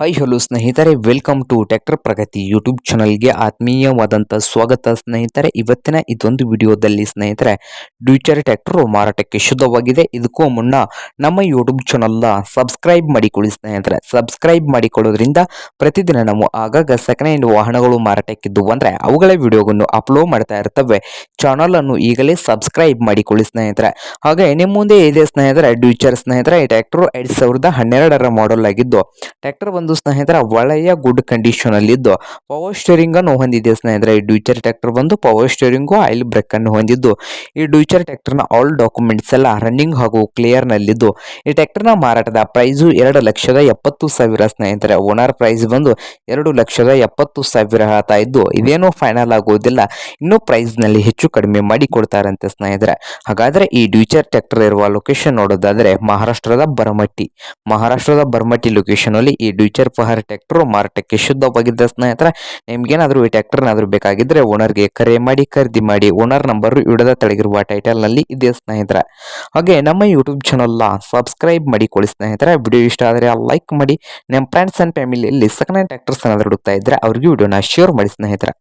Hi hello ಸ್ನೇಹಿತರೆ. Welcome to tractor Pragati YouTube ಚಾನಲ್ಗೆ ಆತ್ಮೀಯವಾದಂಥ ಸ್ವಾಗತ. ಸ್ನೇಹಿತರೆ, ಇವತ್ತಿನ ಇದೊಂದು ವಿಡಿಯೋದಲ್ಲಿ ಸ್ನೇಹಿತರೆ ಡ್ಯೂಚರ್ ಟ್ಯಾಕ್ಟರು ಮಾರಾಟಕ್ಕೆ ಶುದ್ಧವಾಗಿದೆ. ಇದಕ್ಕೂ ಮುನ್ನ ನಮ್ಮ ಯೂಟ್ಯೂಬ್ ಚಾನಲ್ನ ಸಬ್ಸ್ಕ್ರೈಬ್ ಮಾಡಿಕೊಳ್ಳಿ ಸ್ನೇಹಿತರೆ. ಸಬ್ಸ್ಕ್ರೈಬ್ ಮಾಡಿಕೊಳ್ಳೋದ್ರಿಂದ ಪ್ರತಿದಿನ ನಾವು ಆಗಾಗ ಸೆಕೆಂಡ್ ಹ್ಯಾಂಡ್ ವಾಹನಗಳು ಮಾರಾಟಕ್ಕಿದ್ದು ಅಂದರೆ ಅವುಗಳ ವಿಡಿಯೋವನ್ನು ಅಪ್ಲೋಡ್ ಮಾಡ್ತಾ ಇರ್ತವೆ. ಚಾನಲನ್ನು ಈಗಲೇ ಸಬ್ಸ್ಕ್ರೈಬ್ ಮಾಡಿಕೊಳ್ಳಿ ಸ್ನೇಹಿತರೆ. ಹಾಗೆ ನಿಮ್ಮ ಮುಂದೆ ಇದೆ ಸ್ನೇಹಿತರೆ ಡ್ಯೂಚರ್ ಸ್ನೇಹಿತರೆ ಈ ಟ್ಯಾಕ್ಟರ್ ಎರಡು ಸಾವಿರದ ಹನ್ನೆರಡರ ಮಾಡೆಲ್ ಆಗಿದ್ದು ಟ್ರ್ಯಾಕ್ಟರ್ ಒಂದು ಸ್ನೇಹಿತರ ಒಳ್ಳೆಯ ಗುಡ್ ಕಂಡೀಷನ್ ಅಲ್ಲಿ ಇದ್ದು ಪವರ್ ಸ್ಟೇರಿಂಗ್ ಅನ್ನು ಹೊಂದಿದೆ ಸ್ನೇಹಿತರೆ. ಈ ಡ್ಯೂಚರ್ ಟ್ರ್ಯಾಕ್ಟರ್ ಬಂದು ಪವರ್ ಸ್ಟೇರಿಂಗು ಆಯಿಲ್ ಬ್ರೇಕ್ ಅನ್ನು ಹೊಂದಿದ್ದು. ಈ ಡ್ಯೂಚರ್ ಟ್ರ್ಯಾಕ್ಟರ್ನ ಆಲ್ ಡಾಕ್ಯುಮೆಂಟ್ಸ್ ಎಲ್ಲ ರನ್ನಿಂಗ್ ಹಾಗೂ ಕ್ಲಿಯರ್ ನಲ್ಲಿದ್ದು. ಈ ಟ್ರ್ಯಾಕ್ಟರ್ನ ಮಾರಾಟದ ಪ್ರೈಸು ಎರಡು ಲಕ್ಷದ ಎಪ್ಪತ್ತು ಸಾವಿರ ಸ್ನೇಹಿತರೆ. ಓನರ್ ಪ್ರೈಸ್ ಬಂದು ಎರಡು ಲಕ್ಷದ ಎಪ್ಪತ್ತು ಸಾವಿರ ಹೇಳ್ತಾ ಇದ್ದು, ಇದೇನು ಫೈನಲ್ ಆಗುವುದಿಲ್ಲ ಇನ್ನೂ ಪ್ರೈಸ್ನಲ್ಲಿ ಹೆಚ್ಚು ಕಡಿಮೆ ಮಾಡಿ ಕೊಡ್ತಾರಂತೆ ಸ್ನೇಹಿತರೆ. ಹಾಗಾದ್ರೆ ಈ ಡ್ಯೂಚರ್ ಟ್ರ್ಯಾಕ್ಟರ್ ಇರುವ ಲೊಕೇಶನ್ ನೋಡೋದಾದ್ರೆ ಮಹಾರಾಷ್ಟ್ರದ ಬರಮಟ್ಟಿ. ಮಹಾರಾಷ್ಟ್ರದ ಬರಮಟ್ಟಿ ಲೊಕೇಶನ್ ಅಲ್ಲಿ ಈ ಪಹರ್ ಟ್ಯಾಕ್ಟರ್ ಮಾರಾಟಕ್ಕೆ ಶುದ್ಧವಾಗಿದ್ದ ಸ್ನೇಹಿತರೆ, ನಿಮ್ಗೇನಾದ್ರೂ ಈ ಟ್ರ್ಯಾಕ್ಟರ್ ಏನಾದ್ರು ಬೇಕಾಗಿದ್ರೆ ಓನರ್ಗೆ ಕರೆ ಮಾಡಿ, ಖರೀದಿ ಮಾಡಿ ಓನರ್ ನಂಬರ್ ಇಡದ ತಳಗಿರುವ ಟೈಟಲ್ನಲ್ಲಿ ಇದೆ ಸ್ನೇಹಿತರೆ. ಹಾಗೆ ನಮ್ಮ ಯೂಟ್ಯೂಬ್ ಚಾನಲ್ನ ಸಬ್ಸ್ಕ್ರೈಬ್ ಮಾಡಿ ಕೊಡಿ ಸ್ನೇಹಿತರೆ. ವಿಡಿಯೋ ಇಷ್ಟ ಆದರೆ ಲೈಕ್ ಮಾಡಿ. ನಿಮ್ಮ ಫ್ರೆಂಡ್ಸ್ ಅಂಡ್ ಫ್ಯಾಮಿಲಿಯಲ್ಲಿ ಸೆಕೆಂಡ್ ಹ್ಯಾಂಡ್ ಟ್ಯಾಕ್ಟರ್ಸ್ ಏನಾದ್ರು ಹುಡುಕ್ತಾ ಇದ್ದರೆ ಅವ್ರಿಗೆ ವಿಡಿಯೋನ ಶೇರ್ ಮಾಡಿ ಸ್ನೇಹಿತರೆ.